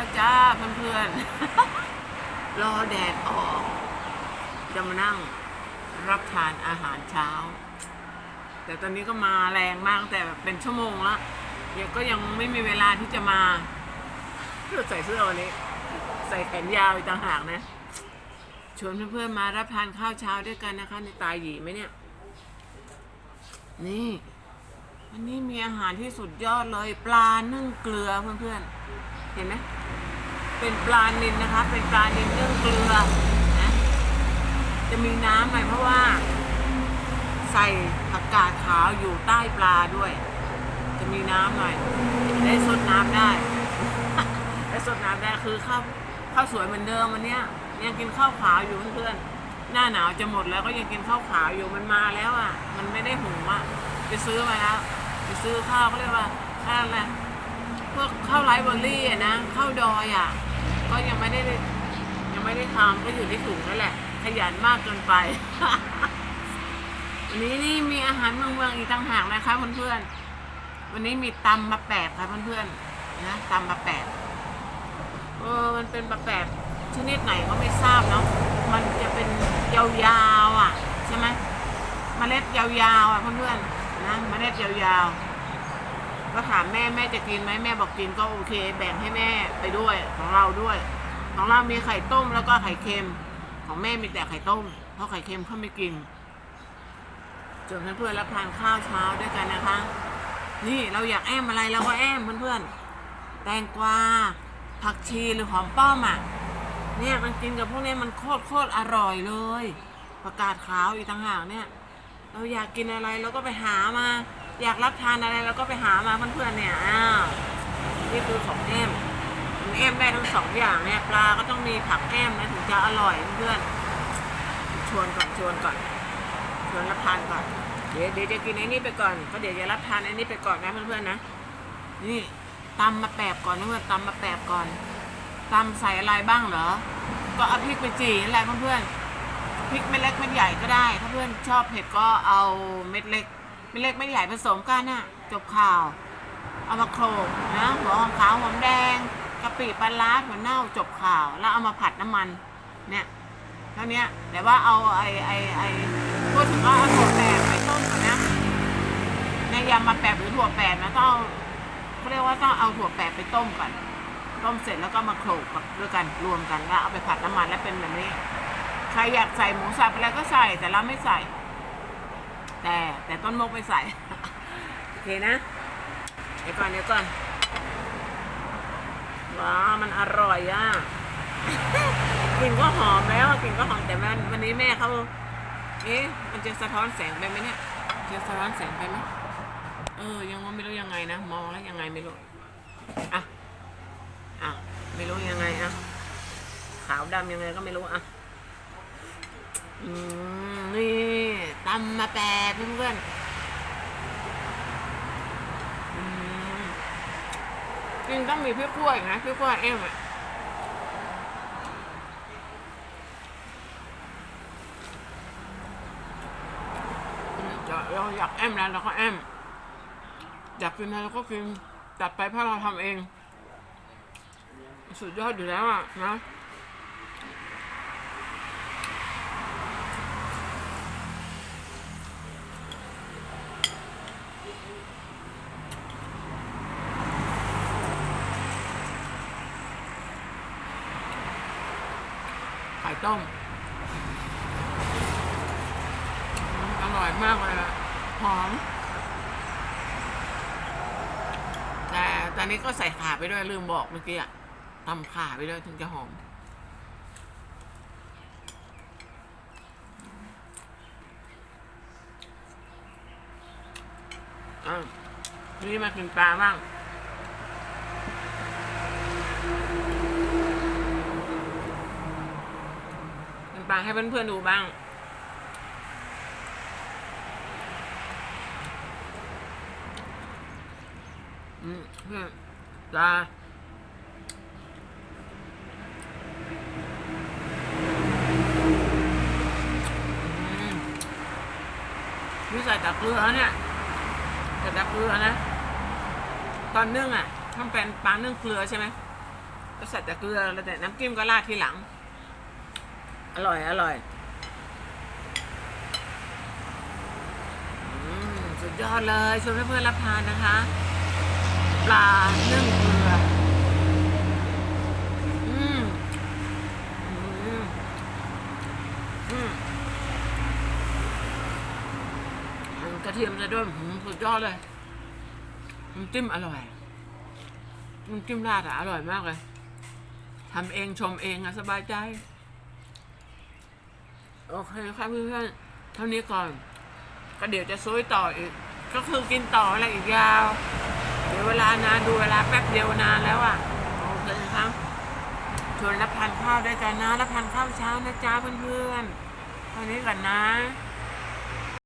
แล้วจ้าเพื่อนๆ รอแดดออก จะมานั่งรับทานอาหารเช้า แต่ตอนนี้ก็มาแรงมากตั้งแต่เป็นชั่วโมงละยังก็ยังไม่มีเวลาที่จะมาเพื่อใส่เสื้อวันนี้ ใส่แขนยาวอีกต่างหากนะชวนเพื่อนๆมารับทานข้าวเช้าด้วยกันนะคะในตายหยีไหมเนี่ย นี่อันนี้มีอาหารที่สุดยอดเลย ปลานึ่งเกลือเพื่อนๆ เห็นไหม เป็นปลานิลนะคะ เป็นปลานิลนึ่องเกลือนะจะมีน้ำหน่อยเพราะว่า ใส่ผักกาดขาวอยู่ใต้ปลาด้วย จะมีน้ำหน่อยได้สดน้ำได้ได้สดน้ำได้คือข้าวข้าวสวยเหมือนเดิมวันเนี้ยยังกินข้าวขาวอยู่เพื่อนๆหน้าหนาวจะหมดแล้วก็ยังกินข้าวขาวอยู่มันมาแล้วอะ มันไม่ได้หุงอะไปซื้อมาแล้วไปซื้อข้าวเขาเรียกว่าข้าวอะไรพวกข้าวไรซ์เบอร์รี่อะนะข้าวดอยอะ ก็ยังไม่ได้ยังไม่ได้ทำก็อยู่ในถุงนั่นแหละ ขยันมากเกินไป วันนี้นี่มีอาหารเมืองเมืองอีกต่างหากนะคะเพื่อนๆวันนี้มีตำมาแปบค่ะเพื่อนๆนะตำมาแปบเออมันเป็นมาแปบชนิดไหนก็ไม่ทราบเนาะมันจะเป็นยาวๆอะ ใช่ไหมเมล็ดยาวๆอะเพื่อนๆนะเมล็ดยาวๆ ก็ถามแม่แม่จะกินไหมแม่บอกกินก็โอเค แบ่งให้แม่ไปด้วยของเราด้วย ของเรามีไข่ต้มแล้วก็ไข่เค็ม ของแม่มีแต่ไข่ต้ม เพราะไข่เค็มเขาไม่กินจนเพื่อนๆรับทานข้าวเช้าด้วยกันนะคะ นี่เราอยากแอมอะไรเราก็แอมเพื่อนๆแตงกวาผักชีหรือหอมป้อมอะเนี่ยมันกินกับพวกนี้มันโคตรโคตรอร่อยเลยผักกาดขาวอีกต่างหากเนี่ย เราอยากกินอะไรเราก็ไปหามา อยากรับทานอะไรเราก็ไปหามาเพื่อนๆเนี่ยอ้าวนี่คือของแอมมันแอมได้ทั้งสองอย่างเนี่ยปลาก็ต้องมีผักแอมนะถึงจะอร่อยเพื่อนๆชวนก่อนชวนก่อนชวนรับทานก่อนเดี๋ยวเดี๋ยวจะกินไอ้นี่ไปก่อนก็เดี๋ยวจะรับทานไอ้นี่ไปก่อนนะเพื่อนๆนะนี่ตำมาแปบก่อนนะเพื่อนตำมาแปบก่อนตำใส่อะไรบ้างเหรอ ก็เอาพริกไปจี่นั่นแหละเพื่อนๆพริกเม็ดเล็กเม็ดใหญ่ก็ได้ ถ้าเพื่อนชอบเผ็ดก็เอาเม็ดเล็ก เม็ดเล็กเม็ดใหญ่ผสมกันน่ะ จบข่าว เอามาโขลกนะหัวหอมขาวหอมแดงกะปิปลาร้าหัวเน่าจบข่าว แล้วเอามาผัดน้ำมัน เนี่ยเท่านี้แต่ว่าเอาไอ้ไอ้ไอ้พูดถึงว่าเอาถั่วแปบไปต้มก่อนนะในยำมาแปบหรือถั่วแปบนะต้องเอาเขาเรียกว่าต้องเอาถั่วแปบไปต้มก่อนต้มเสร็จแล้วก็มาโขลกกับด้วยกันรวมกันแล้วเอาไปผัดน้ำมันแล้วเป็นแบบนี้ ใครอยากใส่หมูสับอะไรก็ใส่แต่เราไม่ใส่ แต่แต่ต้นมกไม่ใส่ โอเคนะ เดี๋ยวก่อนเดี๋ยวก่อน ว้ามันอร่อยอะกลิ่นก็หอมแล้วกลิ่นก็หอมแต่วันวันนี้แม่เขาเอ๊ะมันจะสะท้อนแสงไปไหมเนี่ยจะสะท้อนแสงไปไหมเออ ยังไม่รู้ยังไงนะ มองแล้วยังไงไม่รู้ อะ อะ ไม่รู้ยังไงอะ ขาวดำยังไงก็ไม่รู้อะ อืม นี่ ตำมาแปดเพื่อนๆจริงต้องมีพริกขั่วอีกนะพริกขั่วเอ็มอะเราเราอยากแอมแล้วเราก็แอมอยากกินอะไรเราก็กินจัดไปเพราะเราทำเอง สุดยอดอยู่แล้วอะนะ ข่ต้ม อร่อยมากเลยอะหอม แต่ตอนนี้ก็ใส่ข่าไปด้วยลืมบอกเมื่อกี้อะตำข่าไปด้วยถึงจะหอมอะนี่มากินปลาบ้าง ปลาให้เพื่อนๆดูบ้าง อืมเพื่อนปลาอืมนี่ใส่ต่เกือเนี่ยใส่ต่เกือนะ ตอนนึ่งอะทำเป็นปลานึ่งเกลือใช่ไหมก็ใส่ต่เกือแล้วแต่น้ำจิ้มก็ราดทีหลัง อร่อย อร่อยอืมสุดยอดเลยชวนเพื่อนๆรับทานนะคะ ปลาเนึ่งเกลืออืมอืมอืมอืมกระเทียมจะด้วยอืมสุดยอดเลยน้ำจิ้มอร่อยน้ำจิ้มราดอะอร่อยมากเลยทำเองชมเองอะสบายใจ โอเคครับเพื่อนๆเท่านี้ก่อน ก็เดี๋ยวจะซุยต่ออีก ก็คือกินต่ออะไรอีกยาว เดี๋ยวเวลานานดูเวลาแป๊บเดียวนานแล้วอะโอเคครับชวนรับทานข้าวได้วยกันนะรับทานข้าวเช้านะจ้าเพื่อนๆเท่านี้ก่อนนะ